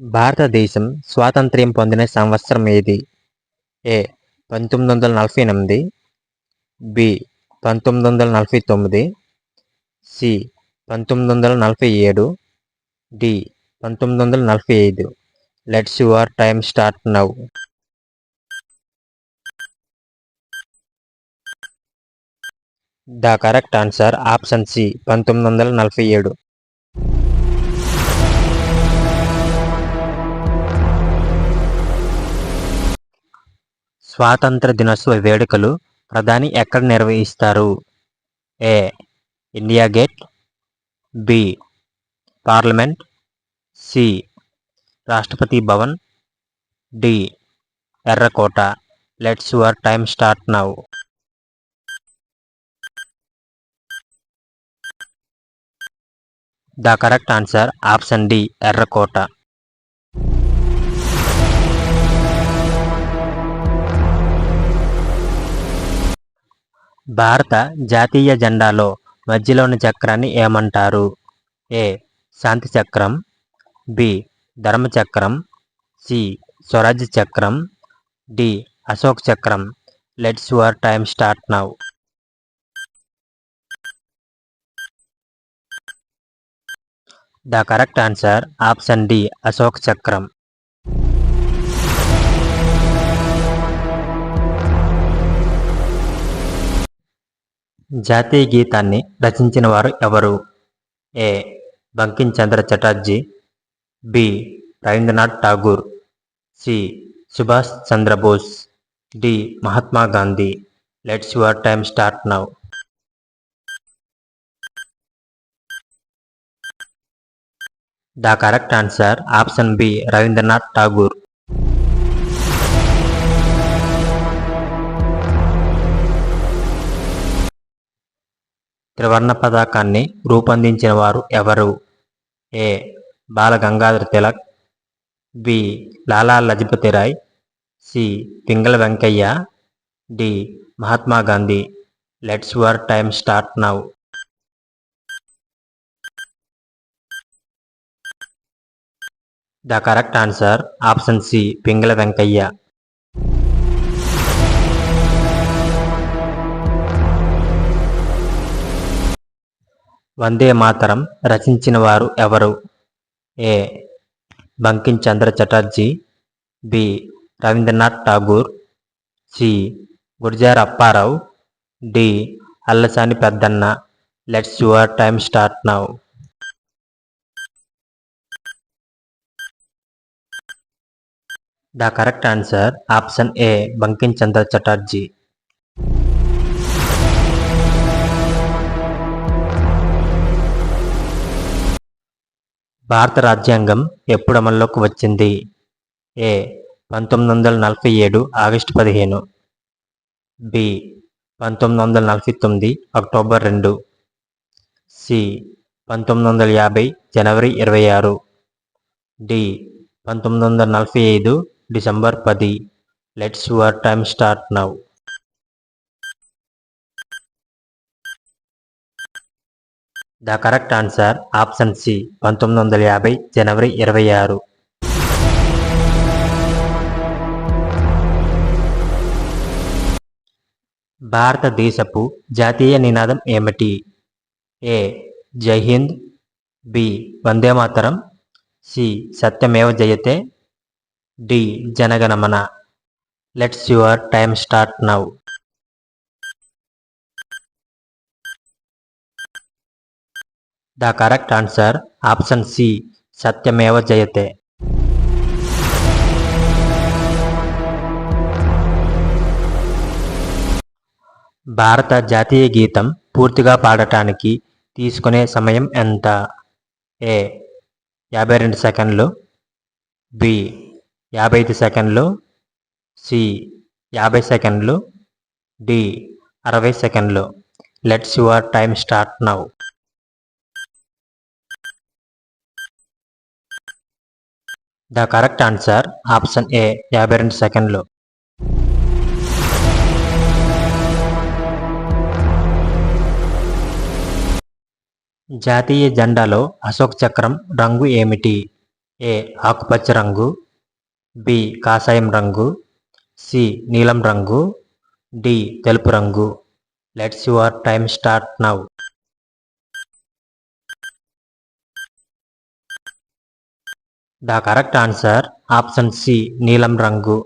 భారతదేశం స్వాతంత్ర్యం పొందిన సంవత్సరం ఏది? ఏ. పంతొమ్మిది వందల నలభై ఎనిమిది. బి. పంతొమ్మిది వందల నలభై తొమ్మిది. సి. పంతొమ్మిది వందల నలభై ఏడు. డి. పంతొమ్మిది వందల నలభై ఐదు. Let's your time start now. The correct answer option C పంతొమ్మిది వందల నలభై ఏడు. స్వాతంత్ర దినోత్సవ వేడుకలు ప్రధాని ఎక్కడ నిర్వహిస్తారు? A India Gate B parliament C Rashtrapati Bhavan D ఎర్రకోట. Let's your time start now. The correct answer option D ఎర్రకోట భారత జాతీయ జెండాలో మధ్యలోని చక్రాన్ని ఏమంటారు? ఏ. శాంతి చక్రం బి. ధర్మచక్రం సి. స్వరాజ్య చక్రం డి. అశోక్ చక్రం. Let's your time start now. The correct answer option D Ashok చక్రం. జాతీయ గీతాన్ని రచించిన వారు ఎవరు? A. Bankim Chandra Chatterjee. B. Rabindranath Tagore. C. Subhash Chandrabose D. Mahatma Gandhi. Let's your time start now. The correct answer option B Rabindranath Tagore త్రివర్ణ పతాకాన్ని రూపొందించిన వారు ఎవరు? A Balagangadhara Tilak. B Lala Lajapati Rai. C Pingali Venkayya. D Mahatma Gandhi. Let's your time start now the correct answer option C Pingali Venkayya. Vande Mataram రచించిన వారు ఎవరు? A. Bankim Chandra Chatterjee. B. Rabindranath Tagore. C. Gurjar Apparao. D. Allasani Peddanna. Let's your time start now. The correct answer option A Bankim Chandra Chatterjee. భారత రాజ్యాంగం ఎప్పుడు అమల్లోకి వచ్చింది? ఏ పంతొమ్మిది వందల నలభై ఏడు ఆగస్టు పదిహేను. బి పంతొమ్మిది వందల నలభై తొమ్మిది అక్టోబర్ రెండు. సి పంతొమ్మిది వందల యాభై జనవరి ఇరవై ఆరు. డి పంతొమ్మిది వందల నలభై ఐదు డిసెంబర్ పది. Let's your time start now. The correct answer option C పంతొమ్మిది వందల యాభై జనవరి ఇరవై ఆరు. భారతదేశపు జాతీయ నినాదం ఏమిటి? A Jai Hind. B Vande Mataram. C Satyameva Jayate. D Janaganamana. Let's your time start now. The correct answer option C Satyameva Jayate. భారత జాతీయ గీతం పూర్తిగా పాడటానికి తీసుకునే సమయం ఎంత? ఏ యాభై రెండు సెకండ్లు. బి యాభై ఐదు సెకండ్లు సి యాభై సెకండ్లు డి అరవై సెకండ్లు. Let's your time start now. The correct answer option A యాభై రెండు సెకండ్లు. జాతీయ జెండాలో అశోక్ చక్రం రంగు ఏమిటి? ఏ ఆకుపచ్చ రంగు బి. కాషాయం రంగు సి. నీలం రంగు డి. తెలుపు రంగు. Let's your time start now. The correct answer option C. నీలం రంగు.